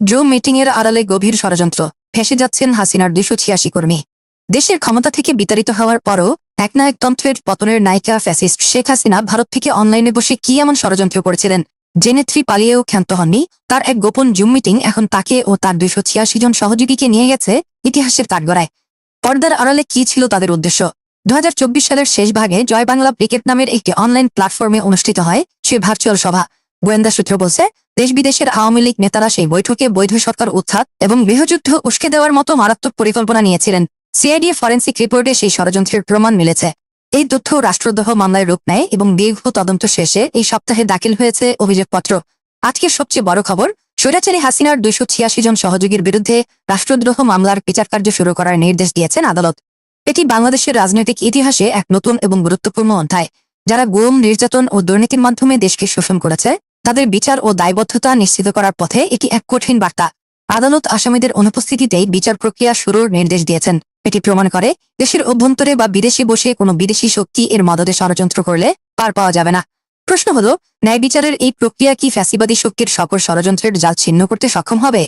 Zoom meeting এর আড়ালে গভীর ষড়যন্ত্র। ফেসে যাচ্ছেন হাসিনার দুশো ছিয়াশি কর্মী। দেশের ক্ষমতা থেকে বিতাড়িত হওয়ার পরও একনায়কতন্ত্রের পতনের নায়িকা ফ্যাসিস্ট শেখ হাসিনা ভারত থেকে অনলাইনে বসে কি এমন ষড়যন্ত্র করেছিলেন, যে নেত্রী পালিয়েও ক্ষান্ত হননি, তার এক গোপন জুম মিটিং এখন তাকে ও তার দুশো ছিয়াশি জন সহযোগীকে নিয়ে গেছে ইতিহাসের কাঠগড়ায় পর্দার আড়ালে কি ছিল তাদের উদ্দেশ্য? দু হাজার চব্বিশ সালের শেষ ভাগে জয় বাংলা ক্রিকেট নামের একটি অনলাইন প্ল্যাটফর্মে অনুষ্ঠিত হয় সে ভার্চুয়াল সভা। গোয়েন্দা সূত্র বলছে দেশ বিদেশের আওয়ামী লীগ নেতারা সেই বৈঠকে বৈধ সরকার উত্থাত এবং গৃহযুদ্ধ উস্কে দেওয়ার মতো মারাত্মক পরিকল্পনা নিয়েছিলেন। সিআইডি ফরেন্সিক রিপোর্টে সেই ষড়যন্ত্রের প্রমাণ মিলেছে। এই তথ্য রাষ্ট্রদ্রোহ মামলায় রূপ নেয় এবং দীর্ঘ তদন্ত শেষে এই সপ্তাহে দাখিল হয়েছে অভিযোগপত্র। আজকের সবচেয়ে বড় খবর, স্বৈরাচারী হাসিনার দুইশো ছিয়াশি জন সহযোগীর বিরুদ্ধে রাষ্ট্রদ্রোহ মামলার বিচারকার্য শুরু করার নির্দেশ দিয়েছেন আদালত। এটি বাংলাদেশের রাজনৈতিক ইতিহাসে এক নতুন এবং গুরুত্বপূর্ণ অধ্যায়, যারা গুম, নির্যাতন ও দুর্নীতির মাধ্যমে দেশকে শোষণ করেছে। তাদের বিচার ও দায়বদ্ধতা নিশ্চিত করার পথে এটি এক কঠিন বার্তা। আদালত আসামিদের অনুপস্থিতিতেই বিচার প্রক্রিয়া শুরুর নির্দেশ দিয়েছেন। এটি প্রমাণ করে, দেশের অভ্যন্তরে বা বিদেশে বসে কোনো বিদেশি শক্তি এর মদদে ষড়যন্ত্র করলে পার পাওয়া যাবে না। প্রশ্ন হল, ন্যায় বিচারের এই প্রক্রিয়া কি ফ্যাসিবাদী শক্তির সকল ষড়যন্ত্রের জাল ছিন্ন করতে সক্ষম হবে?